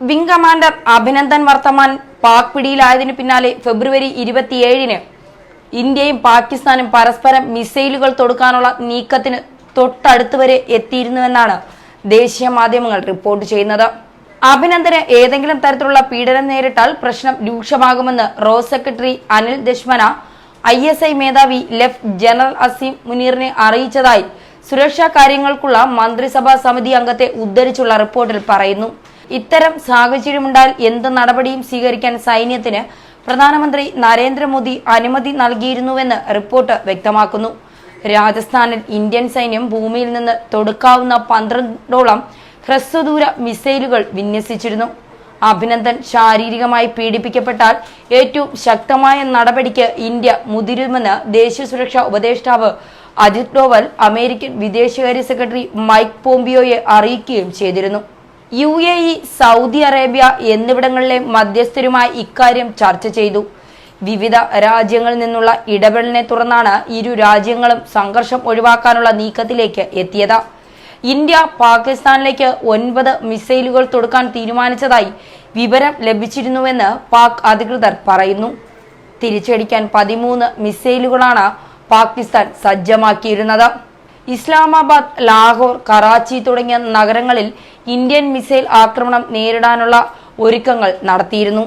Wing commander Abhinandan Varthaman Pak പിടിയിലായതിനു പിന്നാലെ ഫെബ്രുവരി ഇരുപത്തിയേഴിന് ഇന്ത്യയും പാകിസ്ഥാനും പരസ്പരം മിസൈലുകൾ തൊടുക്കാനുള്ള നീക്കത്തിന് തൊട്ടടുത്ത് വരെ എത്തിയിരുന്നുവെന്നാണ് ദേശീയ മാധ്യമങ്ങൾ റിപ്പോർട്ട് ചെയ്യുന്നത്. അഭിനന്ദന് ഏതെങ്കിലും തരത്തിലുള്ള പീഡനം നേരിട്ടാൽ പ്രശ്നം രൂക്ഷമാകുമെന്ന് RAW's secretary Anil Dhasmana I S I മേധാവി ലെഫ്റ്റ് ജനറൽ അസീം മുനീറിനെ അറിയിച്ചതായി സുരക്ഷാ കാര്യങ്ങൾക്കുള്ള മന്ത്രിസഭാ സമിതി അംഗത്തെ ഉദ്ധരിച്ചുള്ള റിപ്പോർട്ടിൽ പറയുന്നു. ഇത്തരം സാഹചര്യമുണ്ടായാൽ എന്ത് നടപടിയും സ്വീകരിക്കാൻ സൈന്യത്തിന് പ്രധാനമന്ത്രി നരേന്ദ്രമോദി അനുമതി നൽകിയിരുന്നുവെന്ന് റിപ്പോർട്ട് വ്യക്തമാക്കുന്നു. രാജസ്ഥാനിൽ ഇന്ത്യൻ സൈന്യം ഭൂമിയിൽ നിന്ന് തൊടുക്കാവുന്ന പന്ത്രണ്ടോളം ഹ്രസ്വദൂര മിസൈലുകൾ വിന്യസിച്ചിരുന്നു. അഭിനന്ദൻ ശാരീരികമായി പീഡിപ്പിക്കപ്പെട്ടാൽ ഏറ്റവും ശക്തമായ നടപടിക്ക് ഇന്ത്യ മുതിരുമെന്ന് ദേശീയ സുരക്ഷാ ഉപദേഷ്ടാവ് അജിത് ഡോവൽ അമേരിക്കൻ വിദേശകാര്യ സെക്രട്ടറി മൈക്ക് പോംപിയോയെ അറിയിക്കുകയും ചെയ്തിരുന്നു. U A E Saudi Arabia എന്നിവിടങ്ങളിലെ മധ്യസ്ഥരുമായി ഇക്കാര്യം ചർച്ച ചെയ്തു. വിവിധ രാജ്യങ്ങളിൽ നിന്നുള്ള ഇടപെടലിനെ തുടർന്നാണ് ഇരു രാജ്യങ്ങളും സംഘർഷം ഒഴിവാക്കാനുള്ള നീക്കത്തിലേക്ക് എത്തിയത്. ഇന്ത്യ പാകിസ്ഥാനിലേക്ക് ഒൻപത് മിസൈലുകൾ തൊടുക്കാൻ തീരുമാനിച്ചതായി വിവരം ലഭിച്ചിരുന്നുവെന്ന് പാക് അധികൃതർ പറയുന്നു. തിരിച്ചടിക്കാൻ പതിമൂന്ന് മിസൈലുകളാണ് പാകിസ്ഥാൻ സജ്ജമാക്കിയിരുന്നത്. ഇസ്ലാമാബാദ് ലാഹോർ കറാച്ചി തുടങ്ങിയ നഗരങ്ങളിൽ ഇന്ത്യൻ മിസൈൽ ആക്രമണം നേരിടാനുള്ള ഒരുക്കങ്ങൾ നടത്തിയിരുന്നു.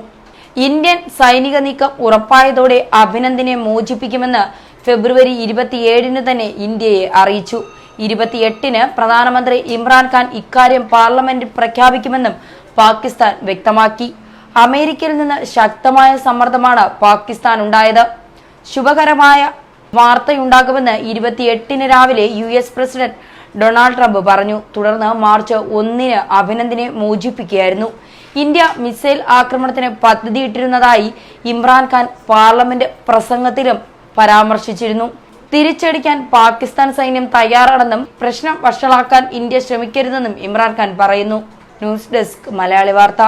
ഇന്ത്യൻ സൈനിക നീക്കം ഉറപ്പായതോടെ അഭിനന്ദിനെ മോചിപ്പിക്കുമെന്ന് ഫെബ്രുവരി ഇരുപത്തിയേഴിന് തന്നെ ഇന്ത്യയെ അറിയിച്ചു. ഇരുപത്തിയെട്ടിന് പ്രധാനമന്ത്രി ഇമ്രാൻഖാൻ ഇക്കാര്യം പാർലമെന്റിൽ പ്രഖ്യാപിക്കുമെന്നും പാകിസ്ഥാൻ വ്യക്തമാക്കി. അമേരിക്കയിൽ നിന്ന് ശക്തമായ സമ്മർദ്ദമാണ് പാകിസ്ഥാൻ ഉണ്ടായത് ശുഭകരമായ വാർത്തയുണ്ടാകുമെന്ന് ഇരുപത്തിയെട്ടിന് രാവിലെ U S president Donald Trump പറഞ്ഞു. തുടർന്ന് മാർച്ച് ഒന്നിന് അഭിനന്ദിനെ മോചിപ്പിക്കുകയായിരുന്നു. ഇന്ത്യ മിസൈൽ ആക്രമണത്തിന് പദ്ധതിയിട്ടിരുന്നതായി ഇമ്രാൻഖാൻ പാർലമെന്റ് പ്രസംഗത്തിലും പരാമർശിച്ചിരുന്നു. തിരിച്ചടിക്കാൻ പാകിസ്ഥാൻ സൈന്യം തയ്യാറാണെന്നും പ്രശ്നം വഷളാക്കാൻ ഇന്ത്യ ശ്രമിക്കരുതെന്നും ഇമ്രാൻഖാൻ പറയുന്നു. ന്യൂസ് ഡെസ്ക് മലയാളി വാർത്ത.